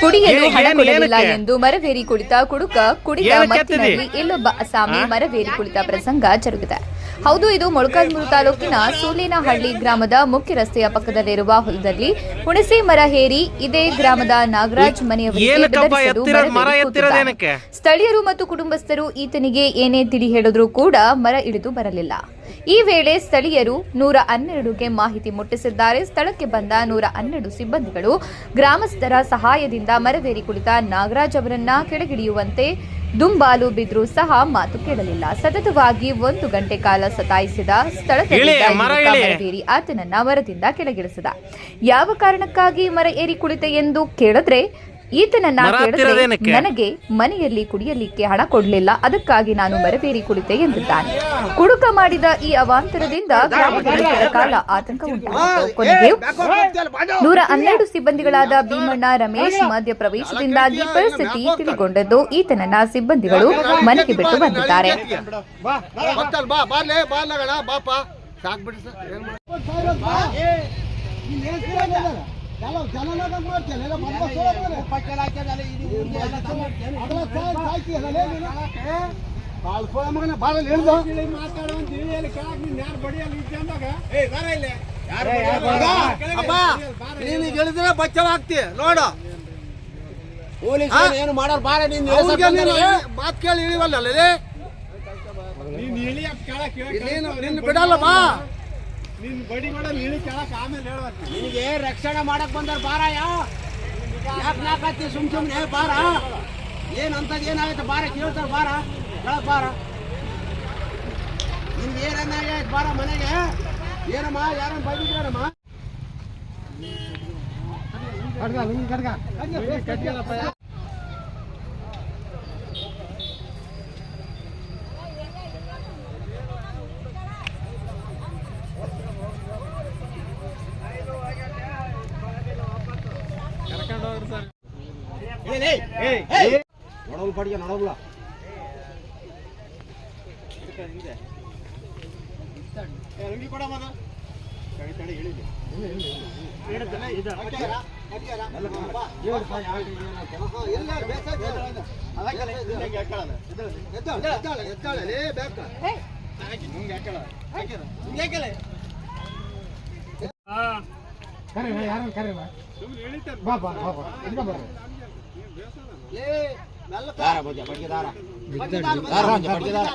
ಕುಡಿಯಲು ಹಣ ಕೊಡಲಿಲ್ಲ ಎಂದು ಮರವೇರಿ ಕುಳಿತ ಕುಡುಕ ಕುಡಿದ ಮತ್ತಿನಲ್ಲಿ? ಇಲ್ಲೊಬ್ಬ ಅಸಾಮಿ ಮರವೇರಿ ಕುಳಿತ ಪ್ರಸಂಗ ಜರುಗಿದೆ. ಹೌದು ಇದು ಮೊಳಕಾಲ್ಮೂರು ತಾಲೂಕಿನ ಸೂಲಿನಹಳ್ಳಿ ಗ್ರಾಮದ ಮುಖ್ಯ ರಸ್ತೆಯ ಪಕ್ಕದಲ್ಲಿರುವ ಹೊಲದಲ್ಲಿ ಹುಣಸೆ ಮರ ಹೇರಿ ಇದೇ ಗ್ರಾಮದ ನಾಗರಾಜ್ ಮನೆಯವರಿಗೆ? ಸ್ಥಳೀಯರು ಮತ್ತು ಕುಟುಂಬಸ್ಥರು ಈತನಿಗೆ ಏನೇ ತಿಳಿ ಹೇಳಿದ್ರೂ ಕೂಡ ಮರ ಇಳಿದು ಬರಲಿಲ್ಲ. ಈ ವೇಳೆ ಸ್ಥಳೀಯರು ನೂರ ಹನ್ನೆರಡುಗೆ ಮಾಹಿತಿ ಮುಟ್ಟಿಸಿದ್ದಾರೆ. ಸ್ಥಳಕ್ಕೆ ಬಂದ ನೂರ ಹನ್ನೆರಡು ಸಿಬ್ಬಂದಿಗಳು ಗ್ರಾಮಸ್ಥರ ಸಹಾಯದಿಂದ ಮರವೇರಿ ಕುಳಿತ ನಾಗರಾಜ್ ಅವರನ್ನ ಕೆಳಗಿಳಿಯುವಂತೆ ದುಂಬಾಲು ಬಿದ್ರೂ ಸಹ ಮಾತು ಕೇಳಲಿಲ್ಲ. ಸತತವಾಗಿ ಒಂದು ಗಂಟೆ ಕಾಲ ಸತಾಯಿಸಿದ ಸ್ಥಳದಲ್ಲಿ ಆತನನ್ನ ಮರದಿಂದ ಕೆಳಗಿಳಿಸಿದ. ಯಾವ ಕಾರಣಕ್ಕಾಗಿ ಮರ ಏರಿ ಕುಳಿತೆ ಎಂದು ಕೇಳಿದ್ರೆ ಈತನನ್ನ ಮರ ಕೇಳಿದ್ರೆ ನನಗೆ ಮನೆಯಲ್ಲಿ ಕುಡಿಯಲಿಕ್ಕೆ ಹಣ ಕೊಡಲಿಲ್ಲ. ಅದಕ್ಕಾಗಿ ನಾನು ಮರಬೇರಿ ಕುಳಿತೆ ಎಂದಿದ್ದಾನೆ. ಕುಡುಕ ಮಾಡಿದ ಈ ಅವಾಂತರದಿಂದ ಕಾಲ ಆತಂಕ ಉಂಟಾಯಿತು ಕೊನೆಗೆ ನೂರ ಹನ್ನೆರಡು ಸಿಬ್ಬಂದಿಗಳಾದ ಭೀಮಣ್ಣ ರಮೇಶ್ ಮಧ್ಯ ಪ್ರವೇಶದಿಂದಾಗಿ ಪರಿಸ್ಥಿತಿ ತಿಳಿಗೊಂಡದ್ದು ಈತನನ್ನ ಸಿಬ್ಬಂದಿಗಳು ಮನೆಗೆ ಬಿಟ್ಟು ಬಂದಿದ್ದಾರೆ. ಬಾ ಬಾ ಹೇಳಿದ್ರೆ ಬಚ್ಚವಾಗ್ತಿ ನೋಡು. ಪೊಲೀಸ್ ಏನು ಮಾಡೋರು ಬಾರ ನೀನ್ ಮಾತ್ ಕೇಳಿ ಇಳಿವಲ್ಲ ಅಲ್ಲಿ ನೀನು ನಿನ್ನ ಬಿಡಲ್ಲ ಬಾ ನಿನಗೆ ರಕ್ಷಣೆ ಮಾಡಕ್ ಬಂದಾರ ಬಾರ ಯಾವ ಯಾಕೆ ನಾಕತ್ತಿ ಸುಮ್ ಸುಮ್ನೆ ಬಾರ. ಏನ್ ಅಂತದ್ ಏನಾಗೈತೆ ಬಾರ, ಕೇಳ್ತಾರ ಬಾರ. ಹೇಳಕ್ ಬಾರ. ನಿಮ್ಗೆ ಏನಾಗೈತೆ ಬಾರ ಮನೆಗೆ? ಏನಮ್ಮ, ಯಾರನ್ನ ಬೈದಿದ್ರಮ್ಮ நடவு படிக்க நடவுல ಎತ್ತಾಳೆ ಎತ್ತಾಳೆ ಎತ್ತಾಳೆ ಬೇಕ ಹಿಂಗೆ ಹಾಕಲ್ಲ ಹಾಕಿಲ್ಲ ಹಿಂಗೆ ಹಾಕಲ್ಲ ನೋಡೋಲ್ ಪಡಿಗೆ ನೋಡೋಲ್ಲ ದಾರ ಬಡ್ಗೆ ಬಡ್ಗೆ ದಾರ ದಾರ ಬಡ್ಗೆ ದಾರ